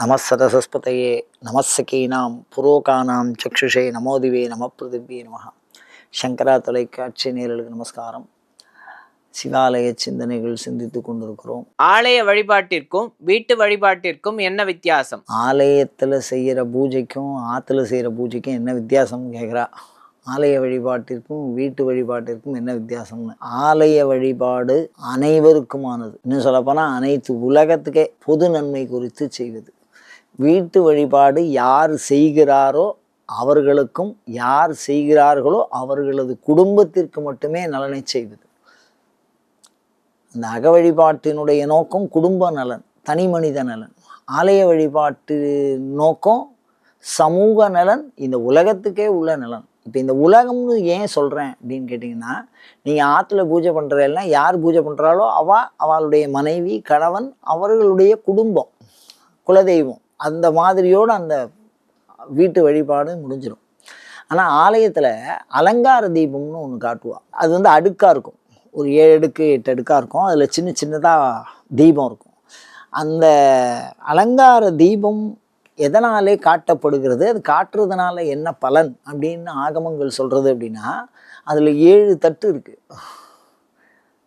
நமசதசஸ்பதையே நமசகீனாம் புரோகானாம் சக்ஷுஷே நமோதிவே நம பிருதிவே நம. சங்கரா தொலைக்காட்சி நேரலுக்கு நமஸ்காரம். சிவாலய சிந்தனைகள் சிந்தித்து கொண்டிருக்கிறோம். ஆலய வழிபாட்டிற்கும் வீட்டு வழிபாட்டிற்கும் என்ன வித்தியாசம்? ஆலயத்தில் செய்கிற பூஜைக்கும் ஆற்றுல செய்கிற பூஜைக்கும் என்ன வித்தியாசம்னு கேட்குறா ஆலய வழிபாட்டிற்கும் வீட்டு வழிபாட்டிற்கும் என்ன வித்தியாசம்னு? ஆலய வழிபாடு அனைவருக்குமானது. இன்னும் சொல்லப்போனால் அனைத்து உலகத்துக்கே பொது நன்மை குறித்து செய்வது. வீட்டு வழிபாடு யார் செய்கிறாரோ அவர்களுக்கும் யார் செய்கிறார்களோ அவர்களது குடும்பத்திற்கு மட்டுமே நலனை செய்வது அந்த அக வழிபாட்டினுடைய நோக்கம் குடும்ப நலன் தனி மனித நலன். ஆலய வழிபாட்டு நோக்கம் சமூக நலன் இந்த உலகத்துக்கே உள்ள நலன். இப்போ இந்த உலகம்னு ஏன் சொல்கிறேன் அப்படின்னு கேட்டிங்கன்னா நீங்கள் ஆற்றுல பூஜை பண்ணுறதெல்லாம் யார் பூஜை பண்ணுறாலோ அவள் அவளுடைய மனைவி கணவன் அவர்களுடைய குடும்பம் குலதெய்வம். அந்த மாதிரியோடு அந்த வீட்டு வழிபாடு முடிஞ்சிடும் ஆனால் ஆலயத்தில் அலங்கார தீபம்னு ஒன்று காட்டுவாள் அது வந்து அடுக்காக இருக்கும். ஒரு ஏழு அடுக்கு எட்டு அடுக்காக இருக்கும். அதில் சின்ன சின்னதாக தீபம் இருக்கும். அந்த அலங்கார தீபம் எதனாலே காட்டப்படுகிறது? அது காட்டுறதுனால என்ன பலன் அப்படின்னு ஆகமங்கள் சொல்கிறது அப்படின்னா அதில் ஏழு தட்டு இருக்குது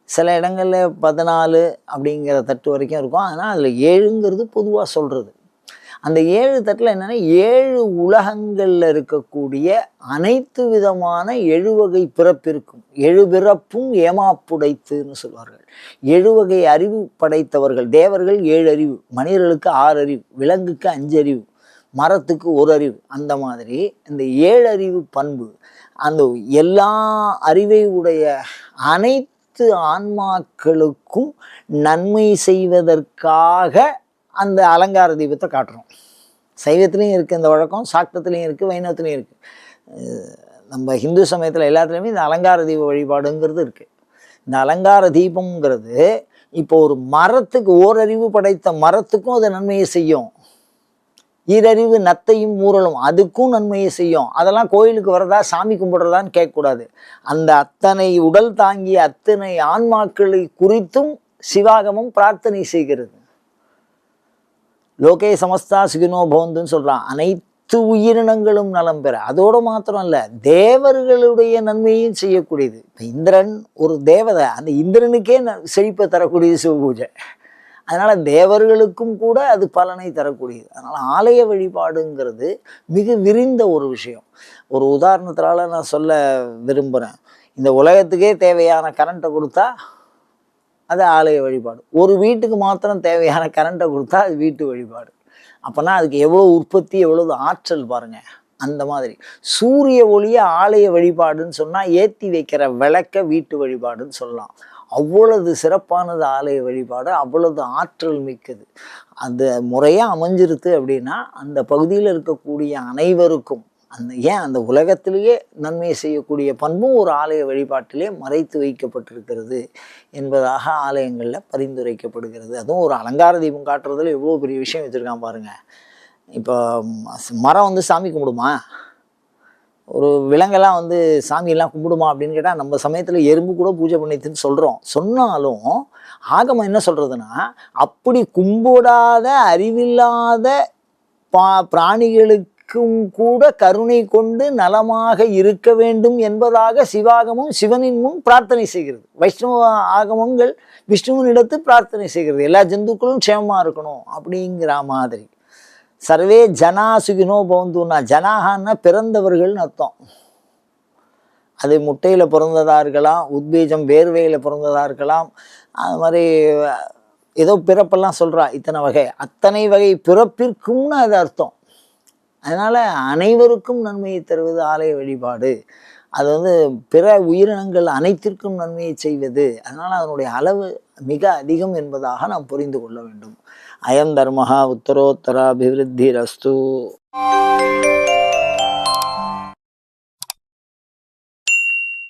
சில இடங்களில் பதினாலு அப்படிங்கிற தட்டு வரைக்கும் இருக்கும். ஆனால் அதில் ஏழுங்கிறது பொதுவாக சொல்கிறது அந்த ஏழு தட்டில் என்னென்னா ஏழு உலகங்களில் இருக்கக்கூடிய அனைத்து விதமான எழுவகை பிறப்பிற்கும் எழு பிறப்பும் ஏமாப்புடைத்துன்னு சொல்வார்கள். எழுவகை அறிவு படைத்தவர்கள் தேவர்கள் ஏழு அறிவு மனிதர்களுக்கு ஆறு அறிவு விலங்குக்கு அஞ்சு அறிவு மரத்துக்கு ஒரு அறிவு அந்த மாதிரி இந்த ஏழு அறிவு பண்பு அந்த எல்லா அறிவை உடைய அனைத்து ஆன்மாக்களுக்கும் நன்மை செய்வதற்காக அந்த அலங்கார தீபத்தை காட்டுறோம். சைவத்துலேயும் இருக்குது இந்த வழக்கம் சாக்தத்துலேயும் இருக்குது வைணவத்துலேயும் இருக்குது நம்ம ஹிந்து சமயத்தில் எல்லாத்துலேயுமே இந்த அலங்கார தீப வழிபாடுங்கிறது இருக்குது இந்த அலங்கார தீபம்ங்கிறது இப்போ ஒரு மரத்துக்கு ஓரறிவு படைத்த மரத்துக்கும் அது நன்மையை செய்யும். ஈரறிவு நத்தையும் மூரலும் அதுக்கும் நன்மையை செய்யும். அதெல்லாம் கோயிலுக்கு வரதா சாமி கும்பிடுறதான்னு கேட்கக்கூடாது. அந்த அத்தனை உடல் தாங்கிய அத்தனை ஆன்மாக்களை குறித்தும் சிவாகமம் பிரார்த்தனை செய்கிறது. லோகே சமஸ்தா சுகினோ பவந்துன்னு சொல்கிறான் அனைத்து உயிரினங்களும் நலம் பெற. அதோடு மாத்திரம் இல்லை தேவர்களுடைய நன்மையும் செய்யக்கூடியது. இப்போ இந்திரன் ஒரு தேவதை அந்த இந்திரனுக்கே செழிப்பை தரக்கூடியது சிவபூஜை. அதனால் தேவர்களுக்கும் கூட அது பலனை தரக்கூடியது. அதனால் ஆலய வழிபாடுங்கிறது மிக விரிந்த ஒரு விஷயம். ஒரு உதாரணத்தினால நான் சொல்ல விரும்புகிறேன் இந்த உலகத்துக்கே தேவையான கரண்ட்டை கொடுத்தா அது ஆலய வழிபாடு. ஒரு வீட்டுக்கு மாத்திரம் தேவையான கரண்ட்டை கொடுத்தா அது வீட்டு வழிபாடு. அப்போனா அதுக்கு எவ்வளோ உற்பத்தி எவ்வளோ ஆற்றல் பாருங்கள் அந்த மாதிரி. சூரிய ஒளியை ஆலய வழிபாடுன்னு சொன்னால் ஏற்றி வைக்கிற விளக்க வீட்டு வழிபாடுன்னு சொல்லலாம். அவ்வளவு சிறப்பானது ஆலய வழிபாடு அவ்வளவு ஆற்றல் மிக்கது. அந்த முறையாக அமைஞ்சிருது அப்படின்னா அந்த பகுதியில் இருக்கக்கூடிய அனைவருக்கும் அந்த ஏன் அந்த உலகத்திலேயே நன்மையை செய்யக்கூடிய பண்பும் ஒரு ஆலய வழிபாட்டிலே மறைத்து வைக்கப்பட்டிருக்கிறது என்பதாக ஆலயங்களில் பரிந்துரைக்கப்படுகிறது. அதுவும் ஒரு அலங்கார தீபம் காட்டுறதுல எவ்வளோ பெரிய விஷயம் வச்சுருக்கான் பாருங்கள் இப்போ மரம் வந்து சாமி கும்பிடுமா? ஒரு விலங்கெல்லாம் வந்து சாமியெல்லாம் கும்பிடுமா அப்படின்னு கேட்டால் நம்ம சமயத்தில் எறும்பு கூட பூஜை பண்ணித்துன்னு சொல்கிறோம் சொன்னாலும் ஆகமம் என்ன சொல்கிறதுனா அப்படி கும்பிடாத அறிவில்லாத பா பிராணிகளுக்கு கூட கருணை கொண்டு நலமாக இருக்க வேண்டும் என்பதாக சிவாகமும் சிவனின் முன் பிரார்த்தனை செய்கிறது. வைஷ்ணவ ஆகமங்கள் விஷ்ணுவனிடத்து பிரார்த்தனை செய்கிறது. எல்லா ஜந்துக்களும் க்ஷேமமாக இருக்கணும் அப்படிங்கிற மாதிரி. சர்வே ஜனா சுகினோ பவந்துன்னா ஜனாகான்னா பிறந்தவர்கள்னு அர்த்தம். அது முட்டையில் பிறந்ததாக இருக்கலாம் உத்பீஜம் வேர்வையில் பிறந்ததாக இருக்கலாம். அது மாதிரி ஏதோ பிறப்பெல்லாம் சொல்கிறா இத்தனை வகை. அத்தனை வகை பிறப்பிற்கும்னு அது அர்த்தம். அதனால் அனைவருக்கும் நன்மையை தருவது ஆலய வழிபாடு. அது வந்து பிற உயிரினங்கள் அனைத்திற்கும் நன்மையை செய்வது. அதனால் அதனுடைய அளவு மிக அதிகம் என்பதாக நாம் புரிந்து கொள்ள வேண்டும். அயம் தர்மஹா உத்தரோத்தராபிவிருத்தி ரஸ்து